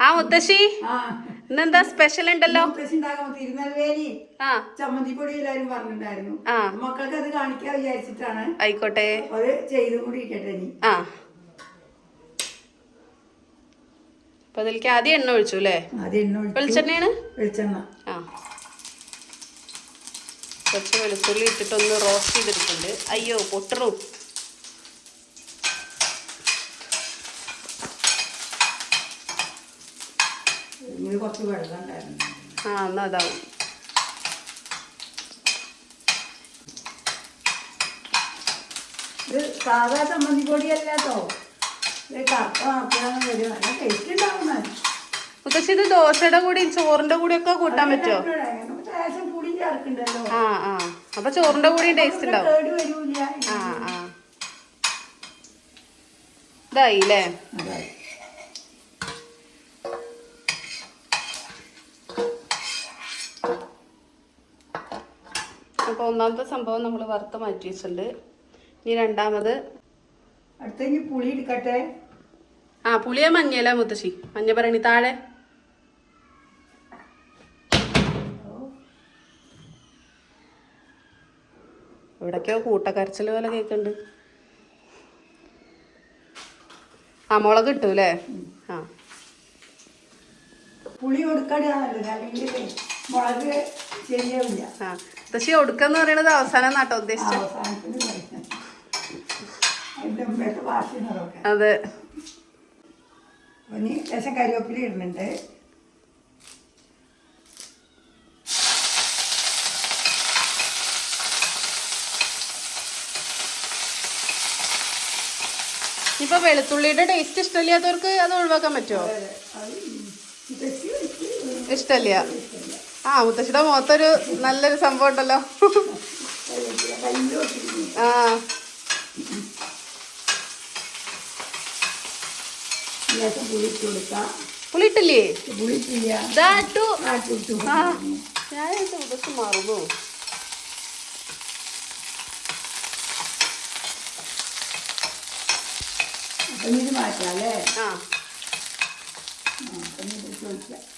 ആ മുത്തശ്ശി. ഇന്നെന്താ സ്പെഷ്യൽ ഉണ്ടല്ലോ? ആ. ചമ്മന്തിപ്പൊടി എല്ലാരും പറഞ്ഞിട്ടുണ്ടായിരുന്നു. മക്കൾക്ക് അത് കാണിക്കാൻ വിചാരിച്ചിട്ടാണ് ആയിക്കോട്ടെ. അത് ചെയ്തും കൂടി ഇരിക്കട്ടെ ആ. അപ്പൊ അതിലേക്ക് ആദ്യം എണ്ണ ഒഴിച്ചു അല്ലേ? വെളിച്ചെണ്ണയാണ്? വെളിച്ചെണ്ണ. ആ. കുറച്ച് വെളുത്തുള്ളി ഇട്ടിട്ടൊന്ന് റോസ്റ്റ് ചെയ്തിട്ടുണ്ട് അയ്യോ പൊട്ടറും കുറച്ച് വെള്ളം ഉണ്ടായിരുന്നു ആ എന്നാ അതാവും ഇത് സാധാ ചമ്മന്തിപ്പൊടി ഇത് കറുത്ത മാത്രമാണ് വരും നല്ല ടേസ്റ്റ് ഉണ്ടാവുന്നത് മുത്തശ്ശി ഇത് ദോശയുടെ കൂടി ചോറിന്റെ കൂടി ഒക്കെ കൂട്ടാൻ പറ്റുമോ ലേശം പുളി ചേർക്കണ്ടല്ലോ. ആ ആ. അപ്പൊ ചോറിന്റെ കൂടി ടേസ്റ്റ് ഉണ്ടാവും. കേട് വരൂല ആ ആ. ഇതായി അല്ലേ അതെ അപ്പൊ ഒന്നാമത്തെ സംഭവം നമ്മൾ വറുത്ത് മാറ്റി വെച്ചിട്ടുണ്ട്. ഇനി രണ്ടാമത് അടുത്ത പുളി എടുക്കട്ടെ? ആ പുളിയ മഞ്ഞല മുത്തശ്ശി. മഞ്ഞ പറയണി താഴെ. ഇവിടൊക്കെയോ കൂട്ടക്കരച്ചിൽ പോലെ കേൾക്കുന്നുണ്ട്. ആ മുളക് കിട്ടൂലേ ആ. പുളി അല്ലെങ്കിൽ മുളക് ശരിയാവില്ല. ആ. മുത്തശ്ശി ഒടുക്കെന്ന് പറയണത് അവസാനം നാട്ടോ ഉദ്ദേശിച്ചു അതെ. ഇനി ലേശം കരിവേപ്പില ഇടുന്നുണ്ട്. ഇപ്പൊ വെളുത്തുള്ളിയുടെ ടേസ്റ്റ് ഇഷ്ടമില്ലാത്തവർക്ക് അത് ഒഴിവാക്കാൻ പറ്റുമോ ഇഷ്ടമില്ല. ആ മുത്തശ്ശിയുടെ മുഖത്തൊരു നല്ലൊരു സംഭവം ഉണ്ടല്ലോ. ആ. പുളിയിട്ടില്ലേ? മുതച്ച് മറന്നു. ഇത് ആ. ചോദിക്കാം.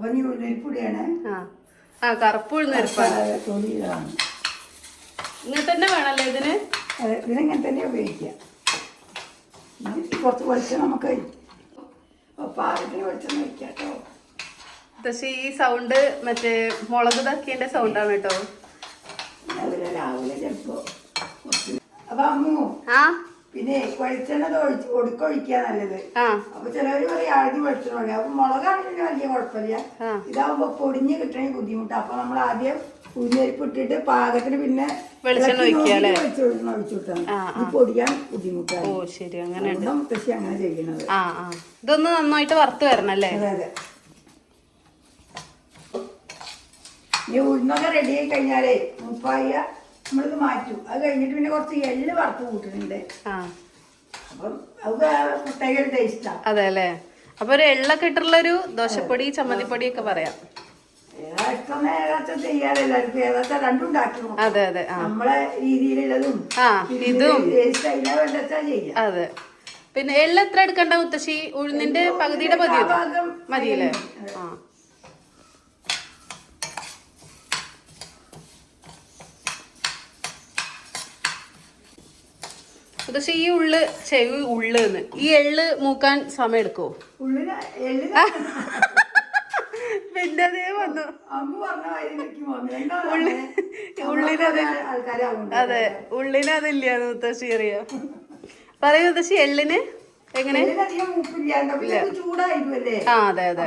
അപ്പം നീ ഉള്ളിൽപ്പൊടിയാണ് ആ കറുപ്പ് ഉഴുന്നരിപ്പാണ് തൊടിയിലാണ് ഇങ്ങനെ തന്നെ വേണല്ലേ ഇതിന്? ഇതിനെങ്ങനെ തന്നെ ഉപയോഗിക്കാം. കുറച്ച് വെളിച്ചം നമുക്ക് പാകത്തിന് വെളിച്ചെണ്ണ വയ്ക്കാം കേട്ടോ. പക്ഷേ ഈ സൗണ്ട് മറ്റേ മുളക് തക്കിയതിന്റെ സൗണ്ടാണ് കേട്ടോ. രാവിലെ ചിലപ്പോ അപ്പൊ അമ്മു ആ? പിന്നെ വെളിച്ചെണ്ണ ഒഴിച്ച് ഒടുക്കൊഴിക്കുക നല്ലത്. അപ്പൊ ചിലവര് പറയും ആദ്യം വെളിച്ചെണ്ണ ഒഴിക്കുക അപ്പൊ മുളകാണെങ്കിൽ വലിയ കുഴപ്പമില്ല. ഇതാവുമ്പോ പൊടിഞ്ഞ് കിട്ടണമെങ്കിൽ ബുദ്ധിമുട്ടാ. അപ്പൊ നമ്മൾ ആദ്യം ഉന്നരിപ്പ് ഇട്ടിട്ട് പാകത്തിന് പിന്നെ വെളിച്ചെണ്ണ വെളിച്ചെണ്ണ ഒഴിച്ചു ഇത് പൊടിയാൻ ബുദ്ധിമുട്ടാണ്. ഓ ശരി. അങ്ങനെ മുത്തശ്ശി അങ്ങനെ ചെയ്യണത്. ആ ആ. ഇതൊന്ന് നന്നായിട്ട് വറുത്ത് വരണം അല്ലേ? അതെ അതെ. ഈ ഉഴുന്നൊക്കെ റെഡി ആയി കഴിഞ്ഞാലേ മുപ്പായ നമ്മളിത് മാറ്റും. അത് കഴിഞ്ഞിട്ട് പിന്നെ കുറച്ച് എല്ല് വറുത്ത് കൂട്ടുന്നുണ്ട്. ആ. അപ്പം അത് വേറെ പ്രത്യേക ഒരു ടേസ്റ്റാണ് അതെ അല്ലേ? അപ്പൊ ഒരു എള്ളൊക്കെ ഇട്ടുള്ള ഒരു ദോശപ്പൊടി ചമ്മന്തിപ്പൊടി ഒക്കെ പറയാം. ഏതാ ഇഷ്ടം ഏതാച്ചാ ചെയ്യാതെ എല്ലാവർക്കും ഏതാച്ചാ രണ്ടും അതെ അതെ. ആ. നമ്മളെ രീതിയിലുള്ളതും ആ ഇതും. സ്റ്റൈലാ വേണ്ടച്ചാ ചെയ്യാം. അതെ. പിന്നെ എള്ള എത്ര എടുക്കണ്ട മുത്തശ്ശി? ഉഴുന്നിന്റെ പകുതിയുടെ പതി മതിയല്ലേ? ആ. മുത്തശ്ശി ഈ ഉള്ള് ചെവി ഉള്ളിന്ന്. ഈ എള്ള് മൂക്കാൻ സമയം എടുക്കോ പിന്നെ അതേ വന്നു. ഉള്ളിനത് അതെ ഉള്ളിനതില്ല മുത്തശ്ശി അറിയാം. പറയൂ മുത്തശ്ശി എള്ളിന് എങ്ങനെ? ആ അതെ അതെ.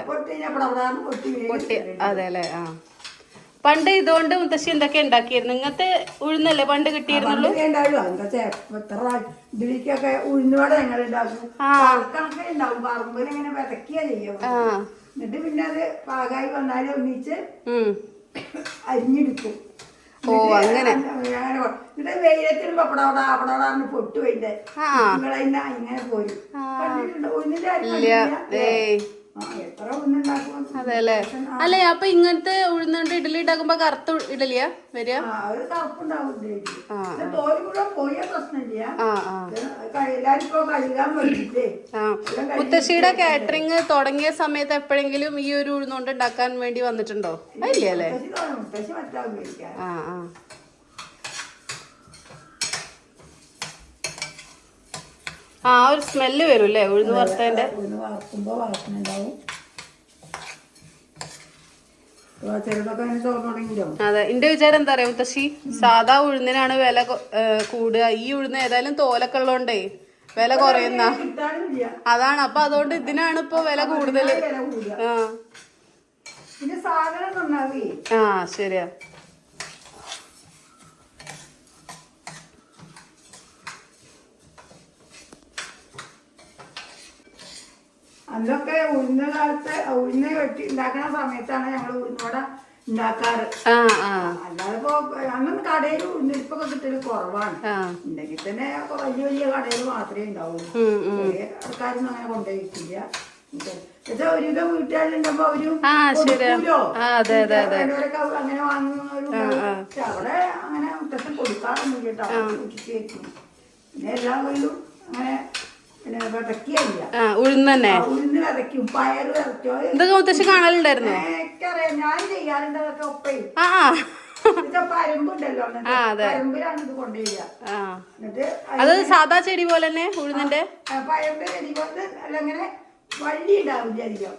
പൊട്ടി അതെ അല്ലേ? ആ. പണ്ട് ഇതുകൊണ്ട് മുത്തശ്ശി എന്തൊക്കെ ഉണ്ടാക്കിയിരുന്നു? ഇങ്ങനത്തെ ഉഴുന്നല്ലേ പണ്ട് കിട്ടിയിരുന്നുള്ളൂ? പണ്ടൊക്കെ എന്താ വെച്ചാ എത്ര പ്രാ- ഇതിലേക്കൊക്കെ ഉഴുന്നുവട ഞങ്ങൾ ഉണ്ടാക്കും? കണക്കെ ഉണ്ടാവും. പറമ്പിൽ ഇങ്ങനെ വിതക്കിയാ ചെയ്യാം ആ. എന്നിട്ട് പിന്നെ അത് പാകായി വന്നാലും ഒന്നിച്ച് ഉം. അരിഞ്ഞെടുക്കും. ഓ, അങ്ങനെ. എന്നിട്ട് വെയിലത്തിന് പപ്പടോട അപ്പടോടാന്ന് പൊട്ടു അതിന്റെ. നിങ്ങളതിനെ ഇങ്ങനെ പോരും. കണ്ടിട്ടുണ്ടോ? അതെ അല്ലേ അല്ലേ അപ്പൊ ഇങ്ങനത്തെ ഉഴുന്നുണ്ട് ഇഡലി ഉണ്ടാക്കുമ്പോ കറുത്ത ഇഡലിയാ വരിക? മുത്തശ്ശിയുടെ കാറ്ററിംഗ് തുടങ്ങിയ സമയത്ത് എപ്പോഴെങ്കിലും ഈ ഒരു ഉഴുന്നുകൊണ്ട് ഉണ്ടാക്കാൻ വേണ്ടി വന്നിട്ടുണ്ടോ? ഇല്ല അല്ലേ? ആ ആ. ആ ഒരു സ്മെല്ല് വരും അല്ലേ ഉഴുന്ന് വറക്കുന്നുണ്ടാവും തോന്നു അതെ. എന്റെ വിചാരം എന്താ പറയാ മുത്തശ്ശി? സാധാ ഉഴുന്നിനാണ് വില കൂടുക. ഈ ഉഴുന്ന് ഏതായാലും തോലൊക്കെ ഉള്ളതുകൊണ്ടേ വില കുറയുന്ന. അതാണ്. അപ്പൊ അതുകൊണ്ട് ഇതിനാണ് ഇപ്പൊ വില സാധനം ആ ശരിയാ. അന്നൊക്കെ ഉഴുന്ന കാലത്ത് ഉഴുന്ന വെട്ടി ഉണ്ടാക്കുന്ന സമയത്താണ് ഞങ്ങൾ ഉഴുന്നോട ഉണ്ടാക്കാറ്. അല്ലാതെ ഇപ്പൊ അന്നൊന്നും കടയിൽ ഉഴുന്നിരിപ്പൊക്കെ കിട്ടൽ കുറവാണ്. ഉണ്ടെങ്കിൽ തന്നെ വലിയ വലിയ കടയിൽ മാത്രമേ ഉണ്ടാവുള്ളൂ. ചെറിയ ആൾക്കാരൊന്നും അങ്ങനെ കൊണ്ടുപോയിട്ടില്ല. ഒരുവിധം അവരും. കൊടുക്കൂലോ. അങ്ങനെ പക്ഷെ അവിടെ അങ്ങനെ കേട്ടോ. പിന്നെ എല്ലാ വീടും അങ്ങനെ ആ ഉഴുന്ന് തന്നെ. ഇതൊക്കെ മുത്തശ്ശി കാണലുണ്ടായിരുന്നു? ആ ആ. അതെ. സാധാ ചെടി പോലെ തന്നെ ഉഴുന്നിന്റെ? വള്ളി ഉണ്ടാവില്ല അധികം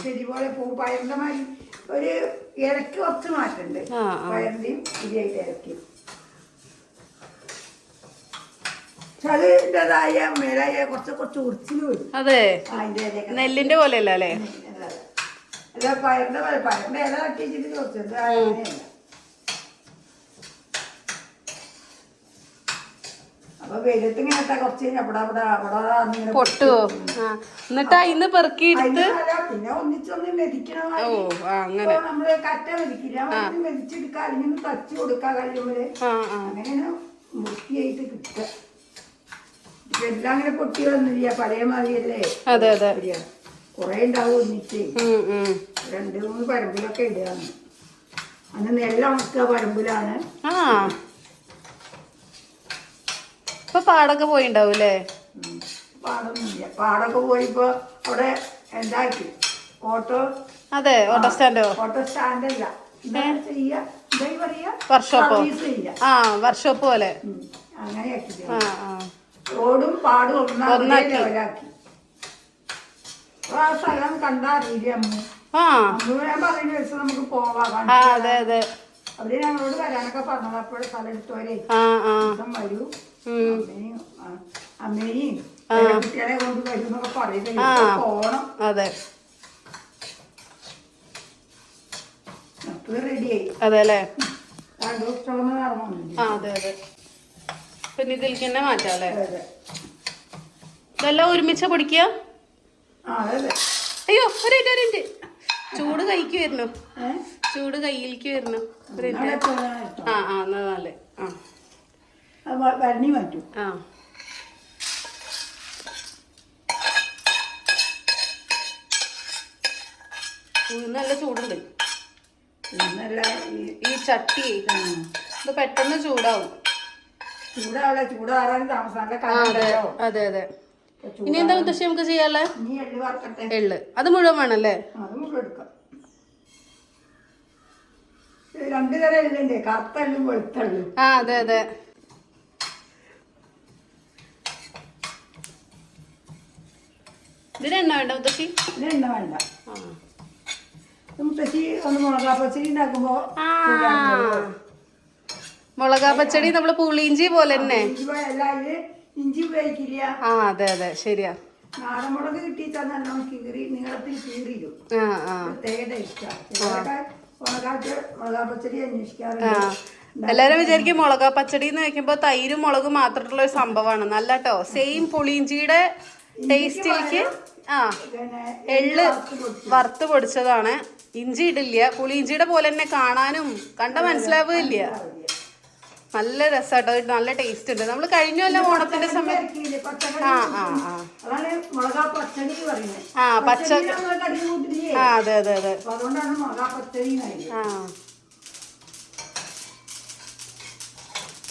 ചെടി പോലെ പൂ പയറിന്റെ മാതിരി ഒരു ഇറക്കി കുറച്ച് മാറ്റുണ്ട് പയറിന്റെയും ഇരിയായിട്ട് ഇലക്ക് പക്ഷെ അതിന്റെതായ മേലായ കുറച്ച് കുറച്ച് ഉറിച്ചിൽ വരും അതെ. നെല്ലിന്റെ പോലെയല്ല അല്ലേ? അല്ല പയറിന്റെ പോലെ പയറിന്റെ ഇല തട്ടി വെച്ചിട്ട് കുറച്ചുണ്ട് അങ്ങനെയല്ല. അപ്പൊ വെയിലത്ത് ഇങ്ങനെ ഇട്ടാ കുറച്ച് കഴിഞ്ഞ് അവിടെ അവിടെ അവിടെ അവിടെ ഇങ്ങനെ പൊട്ടുവോ? എന്നിട്ട് ഇന്ന് പെറുക്കിട്ട് അതിനല്ല, പിന്നെ ഒന്നിച്ചൊന്ന് മെതിക്കണ ഓ അങ്ങനെ. നമ്മൾ കറ്റ മെതിക്കില്ല. മെതിച്ചെടുക്കുക അല്ലെങ്കിൽ തച്ച് കൊടുക്കുക കഴിയുമ്പോഴേ അങ്ങനെയാണ് വൃത്തിയായിട്ട് കിട്ടുക. ഇപ്പൊ എല്ലാം അങ്ങനെ പൊട്ടി വന്നില്ല പഴയ മാതിരിയല്ലേ? അതെ അതെ. കുറെ ഉണ്ടാവും ഒന്നിച്ച്. രണ്ട് മൂന്ന് പരമ്പിലൊക്കെ ഇടുകയാണ് അന്ന് നെല്ല ഉണക്കുക പരമ്പിലാണ്. ആ. ഇപ്പൊ പാടൊക്കെ പോയിണ്ടാവൂലേ. പാടൊന്നുമില്ല. പാടൊക്കെ പോയിപ്പോ അവിടെ എന്താക്കി? ഓട്ടോ? അതെ ഓട്ടോ സ്റ്റാൻഡോ? ഓട്ടോ സ്റ്റാൻഡല്ല. വർക്ക്ഷോപ്പോ? ആ വർക്ക്ഷോപ്പ് പോലെ. അങ്ങനെ അങ്ങനെയാക്കി ആ ആ. റോഡും പാടും ഒന്നാക്കി. ഒരാക്കി ആ സ്ഥലം കണ്ടാ അറിയില്ല അമ്മ? ഞാൻ പറയുന്ന ദിവസം നമുക്ക് പോവാം ആ അതെ അതെ. അവർ ഞങ്ങളോട് വരാനൊക്കെ പറഞ്ഞത് അപ്പോഴും സ്ഥലം എടുത്തവരെ ദിവസം വരൂ. അമ്മയും കുട്ടികളെ കൊണ്ട് വരും എന്നൊക്കെ പറയുന്നത് ആ. പോണം. അതെ. റെഡിയായി. അതെ അല്ലേ? രണ്ടു ദിവസം നടന്നു അതെ അതെ. പിന്നെ ഇതിലേക്ക് തന്നെ മാറ്റാം അല്ലേ? ഇതെല്ലാം ഒരുമിച്ച പൊടിക്കുക? അയ്യോ ഒരു മിനിറ്റ് ഒരു മിനിറ്റ്. ചൂട് കൈക്ക് വരുന്നു. ചൂട് കയ്യിലേക്ക് വരുന്നു. ആ ആ എന്നാ നല്ലേ ആ. ആ. നല്ല ചൂടുണ്ട്. ഈ ഈ ചട്ടി ഇത് പെട്ടെന്ന് ചൂടാവും. ചൂടാവില്ല ചൂടാറാൻ താമസം നല്ല ആ അതെ. അതെ ഇനി എന്താണ് മുത്തശ്ശി നമുക്ക് ചെയ്യാല്ലേ? എള്ളി അത് മുഴുവൻ വേണല്ലേ? രണ്ട് തരം എള്ളുണ്ട്. കറുത്ത എള്ളും ആ അതെ അതെ. ഇതിന് വേണ്ട മുത്തശ്ശി? ഇതിനെണ്ണ വേണ്ട. മുത്തശ്ശി ഒന്ന് മുളകാ പച്ചരി ഉണ്ടാക്കുമ്പോ മുളകാ പച്ചടി നമ്മൾ പുളിയിഞ്ചി പോലെ തന്നെ. ഇഞ്ചി ഇഞ്ചി ഉപയോഗിക്കില്ല. ആ അതെ അതെ ശരിയാ. നാടൻ മുളക് കിട്ടിയിട്ടാൽ നല്ലോണം കീറി നീളത്തിൽ കീറിയിടും. ആ ആ. പ്രത്യേക ടേസ്റ്റാണ് ചിലരൊക്കെ ഓണക്കാലത്ത് മുളകാ പച്ചടി ആ. അന്വേഷിക്കാറുണ്ട് എല്ലാരും വിചാരിക്കും മുളക് പച്ചടി എന്ന് വെക്കുമ്പോ തൈരും മുളകും മാത്രമുള്ള ഒരു സംഭവമാണ്. നല്ല കേട്ടോ സെയിം പുളിയിഞ്ചിയുടെ ടേസ്റ്റിലേക്ക് ആ എള്ള് വറുത്ത് പൊടിച്ചതാണ്. ഇഞ്ചി ഇടില്ല. പുളിയിഞ്ചിയുടെ പോലെ തന്നെ കാണാനും കണ്ട മനസ്സിലാവുകയില്ല. നല്ല രസമാട്ടോ ഇത് നല്ല ടേസ്റ്റ് ഉണ്ട്. നമ്മൾ കൊല്ലം ഓണത്തിന്റെ സമയത്ത് ആ ആ ആ. പച്ച നമ്മൾ ആ അതെ അതെ അതെ. ആ.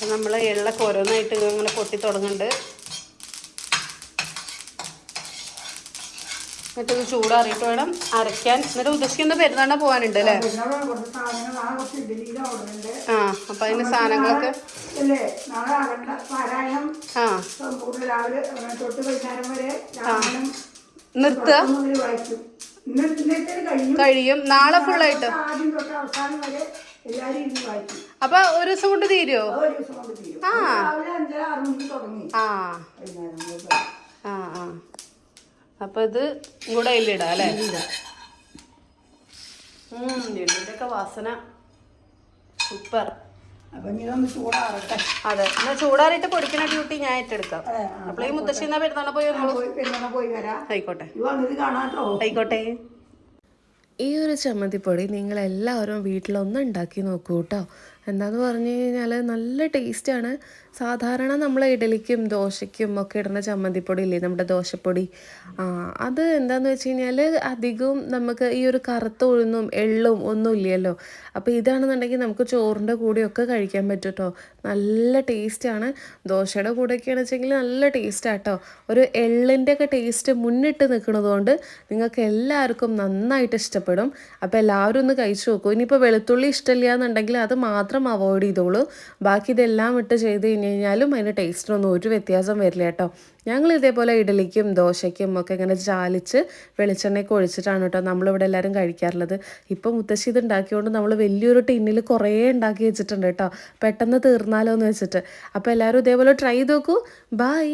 നമ്മൾ നമ്മൾ എള്ളൊക്കെ ഓരോന്നായിട്ട് ഇങ്ങനെ പൊട്ടി തുടങ്ങുന്നുണ്ട് എന്നിട്ട് ഇത് ചൂടാറിയിട്ട് വേണം അരയ്ക്കാൻ. എന്നിട്ട് ഉദ്ദേശിക്കുന്ന പെരുന്നാളിന് പോകാനുണ്ട് അല്ലേ? ആ അപ്പൊ അതിന് സാധനങ്ങളൊക്കെ ആ. നിർത്തുക. കഴിയും. നാളെ ഫുള്ളായിട്ട് അപ്പൊ ഒരു ദിവസം കൊണ്ട് തീരുമോ ആ. ഒരു ദിവസം കൊണ്ട് തീരും രാവിലെ അഞ്ചര ആറ് മണിക്ക് തുടങ്ങി ആ വൈകുന്നേരം വരെ. ആ ആ അപ്പൊ ഇത് കൂടെ ഇല്ലിടാ അല്ലേ? എള്ളിന്റെയൊക്കെ വാസന സൂപ്പർ. അപ്പൊ ഇനി ഇതൊന്ന് ചൂടാറട്ടെ. അതെ എന്നാ ചൂടാറിയിട്ട് പൊടിക്കണ ഡ്യൂട്ടി ഞാൻ ഏറ്റെടുക്കാം. അപ്പൊ അപ്പോൾ ഈ മുത്തശ്ശി എന്നാ പെരുന്നാളെ പോയി പോയി വരാം. ആയിക്കോട്ടെ. ആയിക്കോട്ടെ. ഈ ഒരു ചമ്മന്തിപ്പൊടി നിങ്ങളെല്ലാവരും എല്ലാവരും ഉണ്ടാക്കി നോക്കൂ കേട്ടോ. എന്താന്ന് പറഞ്ഞു കഴിഞ്ഞാൽ നല്ല ടേസ്റ്റാണ് സാധാരണ നമ്മൾ ഇഡലിക്കും ദോശയ്ക്കും ഒക്കെ ഇടുന്ന ചമ്മന്തിപ്പൊടി ഇല്ലേ നമ്മുടെ ദോശപ്പൊടി. അത് എന്താന്ന് വെച്ച് കഴിഞ്ഞാൽ അധികവും നമുക്ക് ഈ ഒരു കറുത്ത ഉഴുന്നും എള്ളും ഒന്നും ഇല്ലല്ലോ. അപ്പോൾ ഇതാണെന്നുണ്ടെങ്കിൽ നമുക്ക് ചോറിന്റെ കൂടെയൊക്കെ കഴിക്കാൻ പറ്റും കേട്ടോ നല്ല ടേസ്റ്റാണ്. ദോശയുടെ കൂടെയൊക്കെയാണെന്ന് വെച്ചെങ്കിൽ നല്ല ടേസ്റ്റാട്ടോ ഒരു എള്ളിന്റെ ഒക്കെ ടേസ്റ്റ് മുന്നിട്ട് നിൽക്കുന്നതുകൊണ്ട് നിങ്ങൾക്ക് എല്ലാവർക്കും നന്നായിട്ട് ഇഷ്ടപ്പെടും. അപ്പോൾ എല്ലാവരും ഒന്ന് കഴിച്ചു നോക്കൂ. ഇനിയിപ്പോൾ വെളുത്തുള്ളി ഇഷ്ടമില്ല എന്നുണ്ടെങ്കിൽ അത് മാത്രം അവോയ്ഡ് ചെയ്തോളൂ. ബാക്കി ഇതെല്ലാം ഇട്ട് ചെയ്ത് കഴിഞ്ഞ് കഴിഞ്ഞാലും അതിന് ടേസ്റ്റിനൊന്നും ഒരു വ്യത്യാസം വരില്ല കേട്ടോ. ഞങ്ങൾ ഇതേപോലെ ഇഡലിക്കും ദോശയ്ക്കും ഒക്കെ ഇങ്ങനെ ചാലിച്ച് വെളിച്ചെണ്ണയൊക്കെ ഒഴിച്ചിട്ടാണ് കേട്ടോ നമ്മളിവിടെ എല്ലാവരും കഴിക്കാറുള്ളത്. ഇപ്പം മുത്തശ്ശി ഇത് ഉണ്ടാക്കിയതുകൊണ്ട് നമ്മൾ വലിയൊരു ടിന്നിൽ കുറേ ഉണ്ടാക്കി വെച്ചിട്ടുണ്ട് കേട്ടോ. പെട്ടെന്ന് തീർന്നാലോ എന്ന് വെച്ചിട്ട്. അപ്പോൾ എല്ലാവരും ഇതേപോലെ ട്രൈ ചെയ്ത് നോക്കൂ. ബൈ